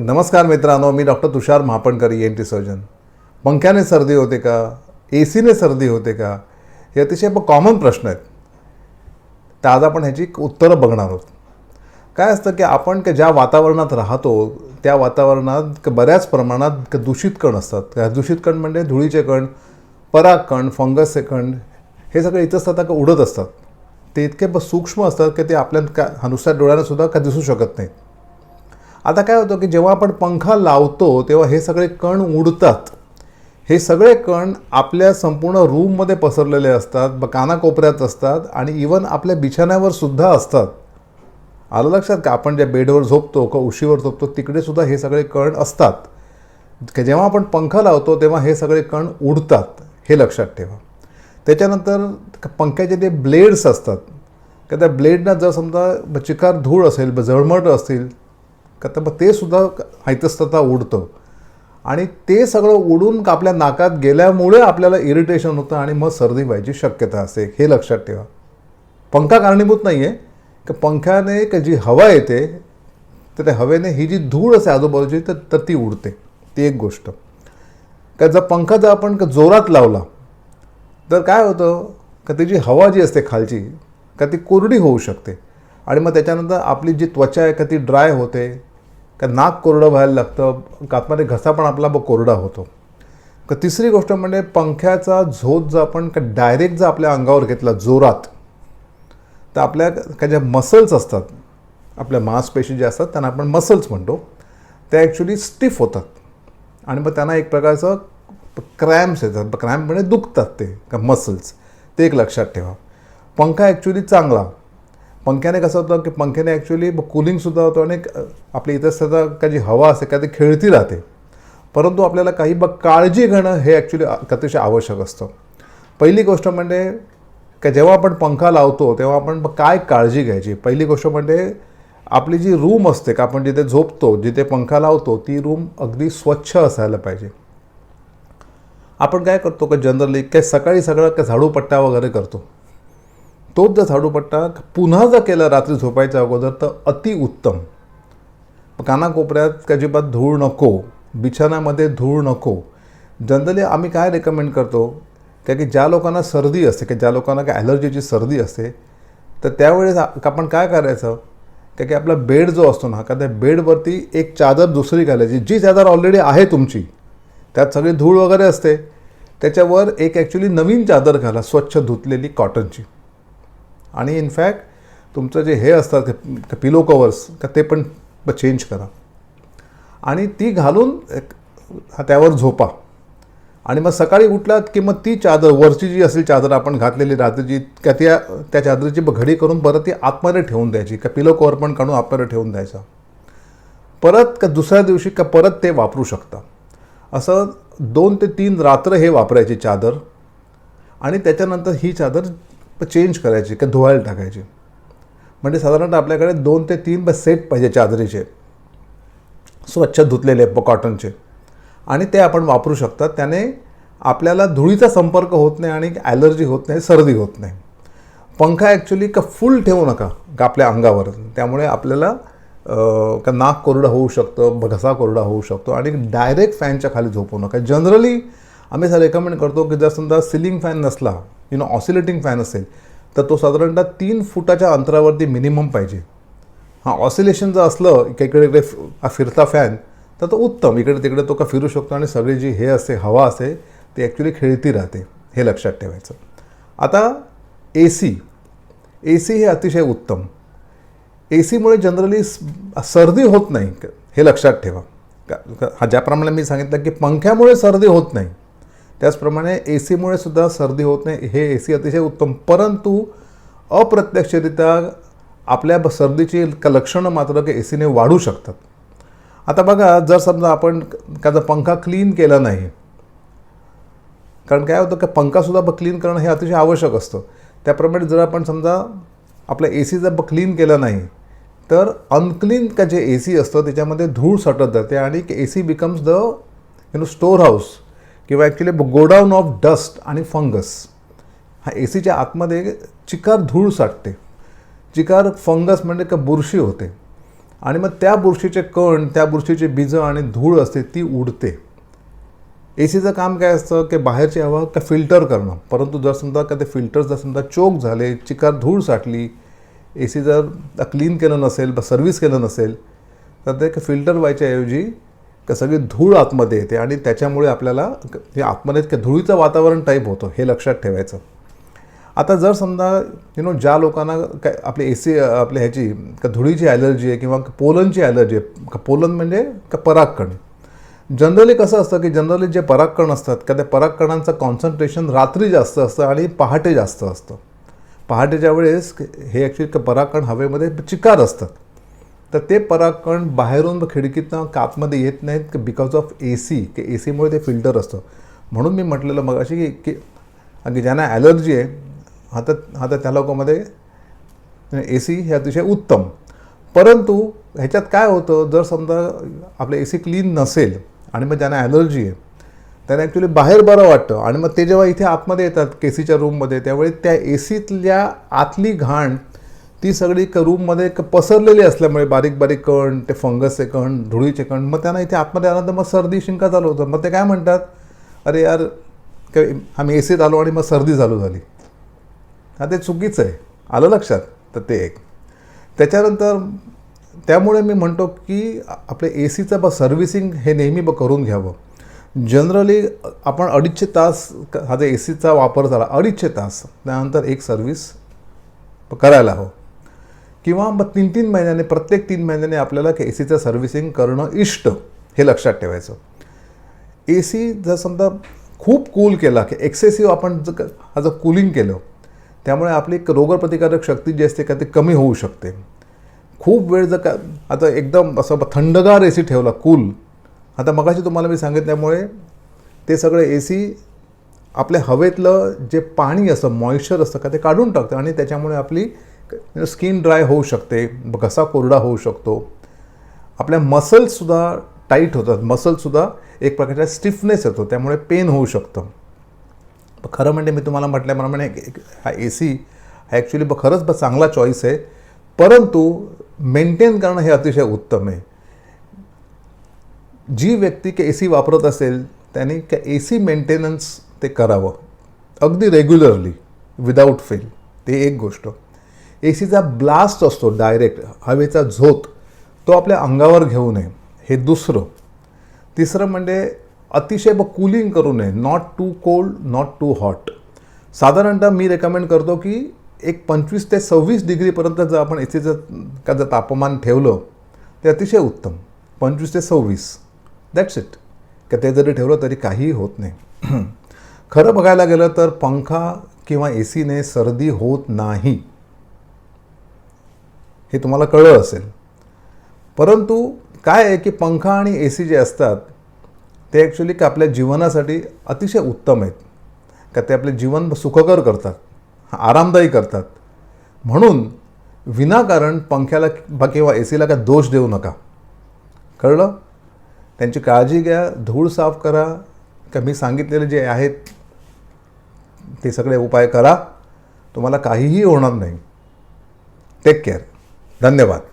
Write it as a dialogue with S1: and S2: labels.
S1: नमस्कार मित्रांनो मी doctor Tushar Mahapankar E N T surgeon पंख्याने सर्दी होते का? ए सीने सर्दी होते का? हे अतिशय कॉमन प्रश्न आहेत. तर आज आपण ह्याची उत्तरं बघणार आहोत. काय असतं की आपण का ज्या वातावरणात राहतो त्या वातावरणात बऱ्याच प्रमाणात दूषित कण असतात. दूषित कण म्हणजे धुळीचे कण पराग कण फंगसचे कण हे सगळे इतस्ततः का? उडत असतात. ते इतके सूक्ष्म असतात की ते आपल्या का नुसत्या डोळ्यांनासुद्धा का दिसू शकत नाहीत. आता काय होतं की जेव्हा आपण पंखा लावतो तेव्हा हे सगळे कण उडतात. हे सगळे कण आपल्या संपूर्ण रूममध्ये पसरलेले असतात ब कानाकोपऱ्यात असतात आणि इवन आपल्या बिछाण्यावर सुद्धा असतात. आलं लक्षात का? आपण ज्या बेडवर झोपतो का उशीवर झोपतो तिकडे सुद्धा हे सगळे कण असतात. जेव्हा आपण पंखा लावतो तेव्हा हे सगळे कण उडतात. हे लक्षात ठेवा. त्याच्यानंतर पंख्याचे जे ब्लेड्स असतात का त्या ब्लेडना जर समजा चिकार धूळ असेल ब जळमट असतील का तर मग ते सुद्धा हैतस्तता उडतं आणि ते सगळं उडून का आपल्या नाकात गेल्यामुळे आपल्याला इरिटेशन होतं आणि मग सर्दी व्हायची शक्यता असते. हे लक्षात ठेवा. पंखा कारणीभूत नाही आहे की पंख्याने का जी हवा येते तर त्या हवेने ही जी धूळ असते आजूबाजूची तर तर ती उडते. ती एक गोष्ट. का जर पंखा जर आपण का जोरात लावला तर काय होतं? का ती जी हवा जी असते खालची का ती कोरडी होऊ शकते. आणि मग त्याच्यानंतर आपली जी त्वचा आहे का ती ड्राय होते. का नाक कोरडं व्हायला लागतं कातमध्ये घसा पण आपला ब- कोरडा होतो. का तिसरी गोष्ट म्हणजे पंख्याचा झोत जर आपण का डायरेक्ट जर आपल्या अंगावर घेतला जोरात तर आपल्या का ज्या मसल्स असतात आपल्या मांसपेशी ज्या असतात त्यांना आपण मसल्स म्हणतो त्या ॲक्च्युली स्टिफ होतात. आणि मग त्यांना एक प्रकारचं क्रॅम्प्स येतात. क्रॅम्प म्हणजे दुखतात ते का मसल्स ते एक लक्षात ठेवा. पंखा ॲक्च्युली चांगला पंख्याने कसं होतं की पंख्याने ॲक्च्युली कुलिंगसुद्धा होतं आणि आपली इथं सध्या का जी हवा असते का ती खेळती राहते. परंतु आपल्याला काही बघ काळजी घेणं हे ॲक्च्युली अतिशय आवश्यक असतं. पहिली गोष्ट म्हणजे का जेव्हा आपण पंखा लावतो तेव्हा आपण काय काळजी घ्यायची? पहिली गोष्ट म्हणजे आपली जी रूम असते का आपण जिथे झोपतो जिथे पंखा लावतो ती रूम अगदी स्वच्छ असायला पाहिजे. आपण काय करतो का जनरली काय सकाळी सगळं काय झाडूपट्टा वगैरे करतो? तोच जर झाडूपट्टा पुन्हा जर केला रात्री झोपायच्या अगोदर तर अतिउत्तम कानाकोपऱ्यात अजिबात धूळ नको बिछाण्यामध्ये धूळ नको. जनरली आम्ही काय रेकमेंड करतो त्या की ज्या लोकांना सर्दी असते की ज्या लोकांना काय ॲलर्जीची सर्दी असते तर त्यावेळेस आपण काय करायचं त्या की आपला बेड जो असतो ना का त्या बेडवरती एक चादर दुसरी घालायची जी चादर ऑलरेडी आहे तुमची त्यात सगळी धूळ वगैरे असते त्याच्यावर एक ॲक्च्युली नवीन चादर घाला स्वच्छ धुतलेली कॉटनची आणि इनफॅक्ट तुमचं जे हे असतात पिलो कवर्स का ते पण चेंज करा. आणि ती घालून त्यावर झोपा. आणि मग सकाळी उठलात की मग ती चादर वरची जी असेल चादर आपण घातलेली रात्रीची का त्या त्या चादरीची ब- घडी करून परत ती आतमध्ये ठेवून द्यायची. का पिलो कवर पण काढून आतमध्ये ठेवून द्यायचा. परत का दुसऱ्या दिवशी का परत ते वापरू शकता. असं दोन ते तीन रात्र हे वापरायची चादर. आणि त्याच्यानंतर ही चादर चेंज करायची का धुवायला टाकायची. म्हणजे साधारणतः आपल्याकडे दोन ते तीन सेट पाहिजे चादरीचे. स्वच्छ धुतलेले कॉटनचे आणि ते आपण वापरू शकता त्याने आपल्याला धुळीचा संपर्क होत नाही आणि ॲलर्जी होत नाही सर्दी होत नाही. पंखा ॲक्च्युली का फुल ठेवू नका का आपल्या अंगावर. त्यामुळे आपल्याला का नाक कोरडं होऊ शकतं घसा कोरडा होऊ शकतो आणि डायरेक्ट फॅनच्या खाली झोपू नका. जनरली आम्ही असं रेकमेंड करतो की जर समजा सिलिंग फॅन नसला यु नो ऑसिलेटिंग फॅन असेल तर तो साधारणतः तीन फुटाच्या अंतरावरती मिनिमम पाहिजे. हां ऑसिलेशन जर असलं की इकडे इकडे फि- फिरता फॅन तर तो उत्तम. इकडे तिकडे तो का फिरू शकतो आणि सगळी जी हे असते हवा असते ती ॲक्च्युली खेळती राहते. हे लक्षात ठेवायचं. आता ए सी ए सी हे अतिशय उत्तम. ए सीमुळे जनरली सर्दी होत नाही. हे लक्षात ठेवा. का- हा ज्याप्रमाणे मी सांगितलं की पंख्यामुळे सर्दी होत नाही. त्याचप्रमाणे ए सीमुळे सुद्धा सर्दी होत नाही. हे ए सी अतिशय उत्तम. परंतु अप्रत्यक्षरित्या आपल्या ब- सर्दीची क- लक्षणं मात्र की ए सीने वाढू शकतात. आता बघा जर समजा आपण त्याचा पंखा क्लीन केला नाही कारण काय होतं की पंखासुद्धा ब क्लीन करणं हे अतिशय आवश्यक असतं. त्याप्रमाणे जर आपण समजा आपला ए सी जर ब क्लीन केला नाही तर अनक्लीन का जे ए सी असतं त्याच्यामध्ये धूळ सटत जाते आणि A C becomes the you know store house किंवा ॲक्च्युली गोडाऊन ऑफ डस्ट आणि फंगस हा ए सीच्या आतमध्ये चिकार धूळ साठते. चिकार फंगस म्हणजे का बुरशी होते. आणि मग त्या बुरशीचे कण त्या बुरशीचे बीजं आणि धूळ असते ती उडते. ए सीचं काम काय असतं? की बाहेरची हवा का फिल्टर करणं. परंतु जर समजा का ते फिल्टर्स जर समजा चोक झाले चिकार धूळ साठली ए सी जर क्लीन केलं नसेल ब सर्व्हिस केलं नसेल तर ते फिल्टर व्हायच्या ऐवजी का सगळी धूळ आतमध्ये येते आणि त्याच्यामुळे आपल्याला हे आतमध्ये का धुळीचं वातावरण टाईप होतं हे लक्षात ठेवायचं. आता जर समजा यु नो ज्या लोकांना काय आपली ए सी आपल्या ह्याची का धुळीची ॲलर्जी आहे किंवा पोलनची ॲलर्जी आहे का पोलन म्हणजे का परागकण. जनरली कसं असतं की जनरली जे परागकण असतात का त्या परागकणांचं कॉन्सन्ट्रेशन रात्री जास्त असतं आणि पहाटे जास्त असतं. पहाटेच्या वेळेस हे ॲक्च्युली परागकण हवेमध्ये चिकार असतात. तर ते परागकण बाहेरून खिडकीतनं कातमध्ये येत नाहीत बिकॉज ऑफ ए सी की ए सीमुळे ते फिल्टर असतं. म्हणून मी म्हटलेलं मग अशी की की की ज्यांना ॲलर्जी आहे हा तर हा तर त्या लोकांमध्ये ए सी हे अतिशय उत्तम. परंतु ह्याच्यात काय होतं जर समजा आपलं ए सी क्लीन नसेल आणि मग ज्यांना ॲलर्जी आहे त्यांना ॲक्च्युली बाहेर बरं वाटतं. आणि मग ते जेव्हा इथे आतमध्ये येतात के सीच्या रूममध्ये त्यावेळी त्या ए सीतल्या आतली घाण ती सगळी रूममध्ये एक पसरलेली असल्यामुळे बारीक बारीक कण ते फंगसचे कण धुळीचे कण मग त्यांना इथे आतमध्ये आल्यानंतर मग सर्दी शिंका चालू होतं मग ते काय म्हणतात? अरे यार काय आम्ही ए सीत आलो आणि मग सर्दी चालू झाली. हा ते चुकीचं आहे. आलं लक्षात? तर ते एक. त्याच्यानंतर त्यामुळे मी म्हणतो की आपले ए सीचं ब सर्व्हिसिंग हे नेहमी ब करून घ्यावं. जनरली आपण अडीचशे तास हा जे ए सीचा वापर झाला अडीचशे तास. त्यानंतर एक सर्व्हिस करायला हवं. किंवा मग तीन तीन महिन्याने प्रत्येक तीन महिन्याने आपल्याला ए सीचं सर्व्हिसिंग करणं इष्ट हे लक्षात ठेवायचं. ए सी जर समजा खूप कूल केला की एक्सेसिव्ह आपण जर हा जर कूलिंग केलं त्यामुळे आपली एक रोगप्रतिकारक शक्ती जी असते का ती कमी होऊ शकते. खूप वेळ जर का आता एकदम असं थंडगार ए सी ठेवला कूल आता मगाशी तुम्हाला मी सांगितल्यामुळे ते सगळं ए सी आपल्या हवेतलं जे पाणी असतं मॉइश्चर असतं का ते काढून टाकतं आणि त्याच्यामुळे आपली म्हणजे स्किन ड्राय होऊ शकते घसा कोरडा होऊ शकतो. आपल्या मसल्ससुद्धा टाईट होतात. मसल्ससुद्धा एक प्रकारचा स्टिफनेस येतो. त्यामुळे पेन होऊ शकतं. खरं म्हणजे मी तुम्हाला म्हटल्याप्रमाणे एक- हा ए सी हा ॲक्च्युली ब खरंच ब चांगला चॉईस आहे. परंतु मेंटेन करणं हे अतिशय उत्तम आहे. जी व्यक्ती के ए सी वापरत असेल त्याने त्या ए सी मेंटेनन्स ते करावं. अगदी रेग्युलरली विदाऊट फेल ते एक गोष्ट. ए सीचा ब्लास्ट असतो डायरेक्ट हवेचा झोत तो आपल्या अंगावर घेऊ नये. हे दुसरं. तिसरं म्हणजे अतिशय ब कूलिंग करू नये. Not too cold not too hot साधारणतः मी रेकमेंड करतो की एक पंचवीस ते सव्वीस डिग्रीपर्यंत जर आपण ए सीचं का जर तापमान ठेवलं ते अतिशय उत्तम. पंचवीस ते सव्वीस. दॅट्स इट का ते जरी ठेवलं तरी काहीही होत नाही. खरं बघायला गेलं तर पंखा किंवा ए सीने सर्दी होत नाही. हे तुम्हाला कळलं असेल. परंतु काय आहे की पंखा आणि ए सी जे असतात ते ॲक्च्युली का आपल्या जीवनासाठी अतिशय उत्तम आहेत. का ते आपले जीवन सुखकर करतात आरामदायी करतात. म्हणून विनाकारण पंख्याला बा किंवा ए सीला काय दोष देऊ नका. कळलं? त्यांची काळजी घ्या धूळ साफ करा. का मी सांगितलेले जे आहेत ते सगळे उपाय करा. तुम्हाला काहीही होणार नाही. टेक केअर धन्यवाद.